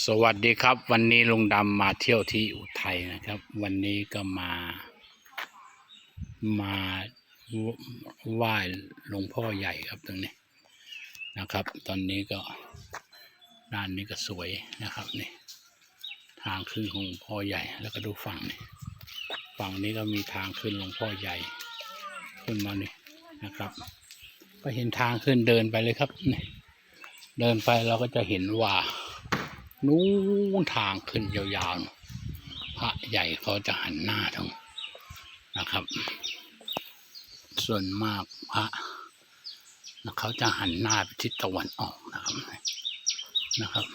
สวัสดีครับ วันนี้ลุงดำมาเที่ยวที่อุทัยนะครับ วันนี้ก็มา มาไหว้หลวงพ่อใหญ่ครับตรงนี้นะครับ ตอนนี้ก็ด้านนี้ก็สวยนะครับนี่ทางขึ้นของหลวงพ่อใหญ่แล้วก็ดูฝั่งนี้ฝั่งนี้ก็มีทางขึ้นหลวงพ่อใหญ่ ขึ้นมานี่นะครับ ก็เห็นทางขึ้นเดินไปเลยครับนี่เดินไปเราก็จะเห็นว่า นู้นทางขึ้นยาวๆพระใหญ่เขาจะหันหน้าทางนะครับ ส่วนมากพระนะเขาจะหันหน้าไปทิศตะวันออกนะครับนะครับ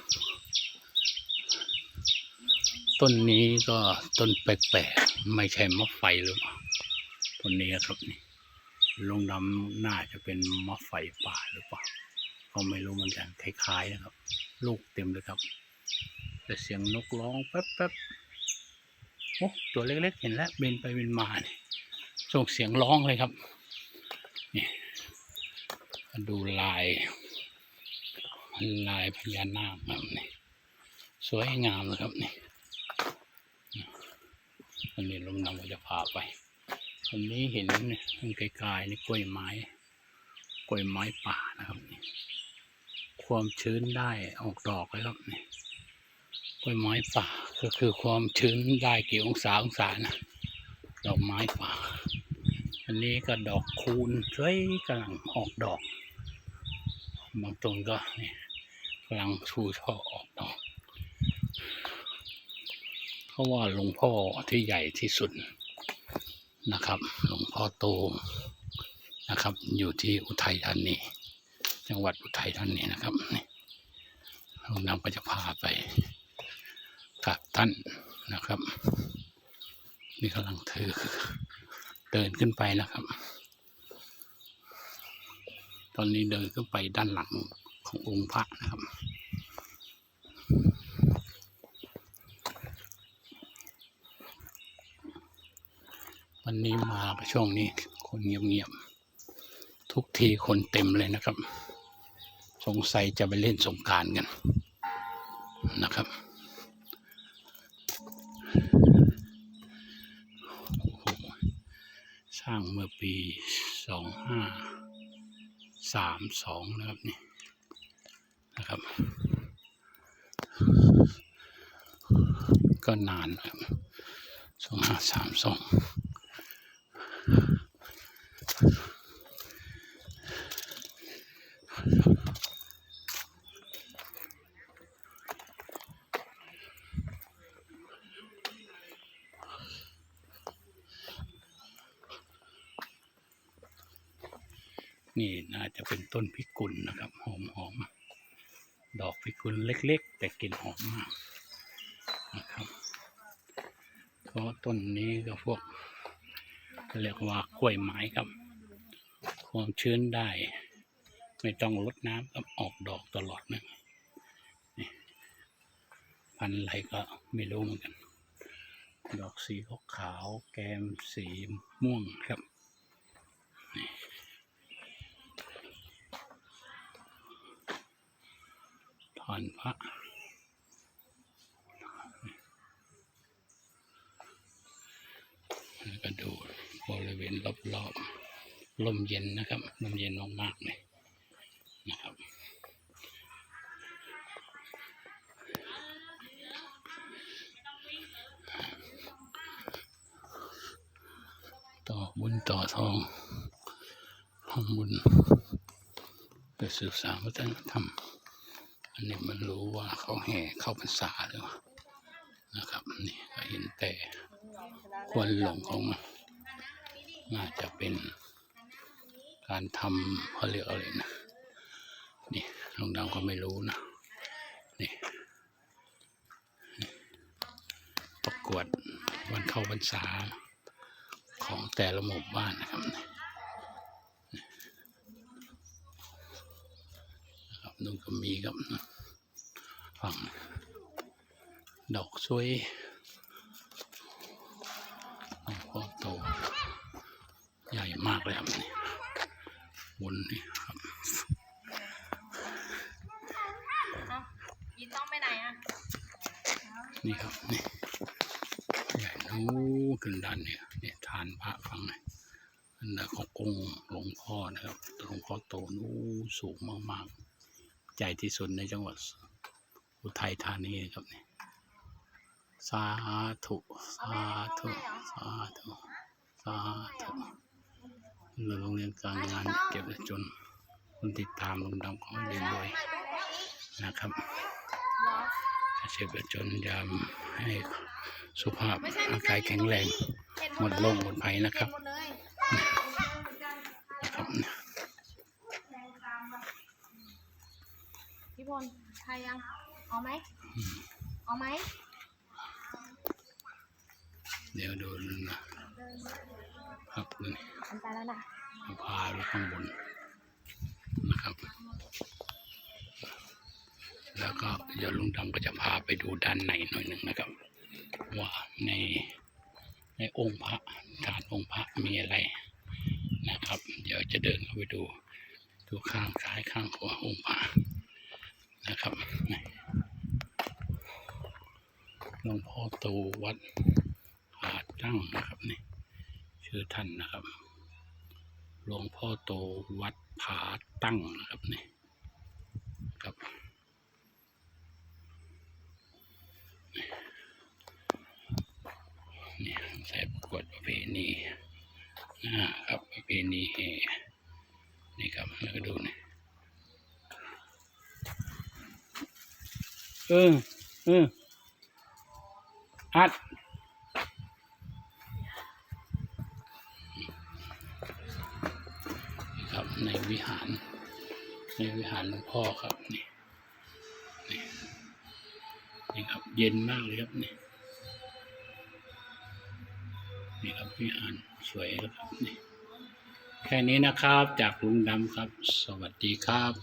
ต้นนี้ก็ต้นแปลกๆไม่ใช่มะไฟหรือเปล่าต้นนี้ครับนี่ลงดำน่าจะเป็นมะไฟป่าหรือเปล่าก็ไม่รู้เหมือนกันคล้ายๆนะครับ ลูกเต็มเลยครับ แต่เสียงนกร้องแป๊บแป๊บโอ้ตัวเล็กๆเห็นแล้วบินไปบินมาเนี่ยส่งเสียงร้องเลยครับนี่มาดูลายลายพญานาคแบบนี้สวยงามเลยครับนี่วันนี้ลมนำก็จะพาไปวันนี้เห็นเนี่ยตรงไกลๆนี่กล้วยไม้กล้วยไม้ป่านะครับนี่ความชื้นได้ออกดอกเลยครับนี่ กล้วยไม้ป่าก็คือความชื้นได้กี่องศาองศานะดอกไม้ป่า อันนี้ก็ดอกคูณสวยกำลังออกดอก บางต้นก็นี่กำลังชูช่อออกดอก เพราะว่าหลวงพ่อที่ใหญ่ที่สุดนะครับ หลวงพ่อโตนะครับ อยู่ที่อุทัยธานี จังหวัดอุทัยธานีนะครับนี่หลวงนำก็จะพาไป กับท่านนะครับ นี่กำลังถือเดินขึ้นไปนะครับ ตอนนี้เดินขึ้นไปด้านหลังขององค์พระนะครับวันนี้มาช่วงนี้คนเงียบๆ ทุกทีคนเต็มเลยนะครับ สงสัยจะไปเล่นสงการกันนะครับ โอ้โหส ร้างเมื่อปีสองห้าสามสองนะครับนี่นะครับ ก็นานนะครับสองห้าสามสอง นี่น่าจะเป็นต้นพิกุลนะครับ หอมหอมดอกพิกุลเล็ก ๆ แต่กลิ่นหอมมากนะครับเพราะต้นนี้ก็พวกเรียกว่ากล้วยไม้ครับ ความชื้นได้ ไม่ต้องรดน้ำครับออกดอกตลอดนะพันธุ์อะไรก็ไม่รู้เหมือนกัน ดอกสีขาวแกมสีม่วงครับ ถอนพระแล้วก็ดูบริเวณรอบๆลมเย็นนะครับ ลมเย็นมากๆเลยนะครับต่อบุญต่อทองห้องบุญไปศึกษาวัฒนธรรม อันนี้มันรู้ว่าเขาแห่เข้าพรรษาหรือเปล่านะครับ นี่ก็เห็นแต่ควนหลงของมันน่าจะเป็นการทำเขาเรียกอะไรนะนี่ลุงดำก็ไม่รู้นะนี่นี่ประกวดวันเข้าพรรษาของแต่ละหมู่บ้านนะครับ นี่นะครับนู่นก็มีครับฝั่งดอกสวยหลวงพ่อโตใหญ่มากเลยครับนี่บนนี่ครับยีต้องไปไหนไหนอะ นี่ครับนี่ใหญ่นู้ขึ้นด้านเนี่ยเนี่ยฐานพระฟังหน่อยอันนั้นขององค์หลวงพ่อนะครับหลวงพ่อโตนู้สูงมากๆ ใหญ่ที่สุดในจังหวัดอุทัยธานีครับเนี่ยสาธุ สาธุ สาธุ สาธุโรงเรียนการงานเก็บจนคนติดตามลงดำขอให้เรียนด้วยนะครับเชฟจนยามให้สุภาพร่างกายแข็งแรง หมดโรคหมดภัยนะครับ พี่พลใครยัง เอาไหม เอาไหม เดี๋ยวดูนะครับนี่อันไปแล้วนะพาไปข้างบนนะครับ แล้วก็เดี๋ยวลุงดำก็จะพาไปดูด้านในหน่อยหนึ่งนะครับ ว่าในในองค์พระฐานองค์พระมีอะไรนะครับ เดี๋ยวจะเดินเข้าไปดูดูข้างซ้ายข้างขวาองค์พระ นะครับหลวงพ่อโตวัดผาตั้งนะครับนี่ชื่อท่านนะครับหลวงพ่อโตวัดผาตั้งนะครับนี่ครับเนี่ยใส่ประกวดประเพณีอ่าครับประเพณีแห่นี่ครับแล้วก็ดูนี่ เออเอออัดนี่ครับในวิหาร ในวิหารหลวงพ่อครับนี่นี่นี่ครับเย็นมากเลยครับนี่นี่ครับวิหารสวยครับนี่แค่นี้นะครับจากลุงดำครับ สวัสดีครับ